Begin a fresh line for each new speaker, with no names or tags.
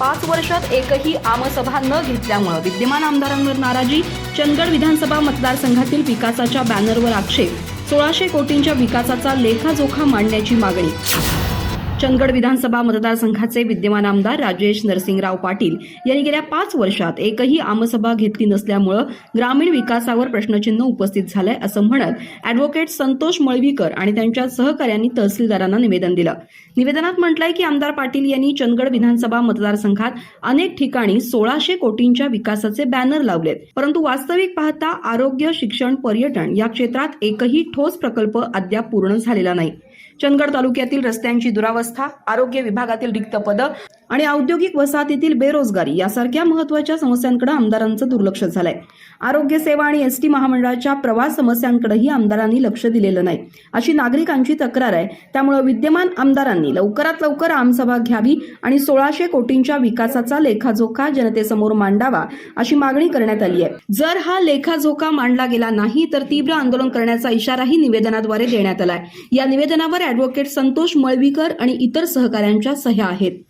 पाच वर्षात एकही आमसभा न घेतल्यामुळे विद्यमान आमदारांवर नाराजी चंदगड विधानसभा मतदारसंघातील विकासाच्या बॅनरवर आक्षेप सोळाशे कोटींच्या विकासाचा लेखाजोखा मांडण्याची मागणी. चंदगड विधानसभा मतदारसंघाचे विद्यमान आमदार राजेश नरसिंगराव पाटील यांनी गेल्या पाच वर्षात एकही आमसभा घेतली नसल्यामुळं ग्रामीण विकासावर प्रश्नचिन्ह उपस्थित झालंय असं म्हणत अॅडव्होकेट संतोष मळवीकर आणि त्यांच्या सहकाऱ्यांनी तहसीलदारांना निवेदन दिलं. निवेदनात म्हटलंय की आमदार पाटील यांनी चंदगड विधानसभा मतदारसंघात अनेक ठिकाणी सोळाशे कोटींच्या विकासाचे बॅनर लावलेत. परंतु वास्तविक पाहता आरोग्य शिक्षण पर्यटन या क्षेत्रात एकही ठोस प्रकल्प अद्याप पूर्ण झालेला नाही. चंदगड तालुक्यातील रस्त्यांची दुरावस्था आरोग्य विभागातील रिक्त पदं आणि औद्योगिक वसाहतीतील बेरोजगारी यासारख्या महत्त्वाच्या समस्यांकडे आमदारांचं दुर्लक्ष झालंय. आरोग्य सेवा आणि एसटी महामंडळाच्या प्रवास समस्यांकडेही आमदारांनी लक्ष दिलेलं नाही. अशी नागरिकांची तक्रार आहे. त्यामुळे विद्यमान आमदारांनी लवकरात लवकर आमसभा घ्यावी आणि सोळाशे कोटींच्या विकासाचा लेखाजोखा जनतेसमोर मांडावा अशी मागणी करण्यात आली आहे. जर हा लेखाजोखा मांडला गेला नाही तर तीव्र आंदोलन करण्याचा इशाराही निवेदनाद्वारे देण्यात आलाय. या निवेदनावर अॅडव्होकेट संतोष मळवीकर आणि इतर सहकाऱ्यांच्या सह्या आहेत.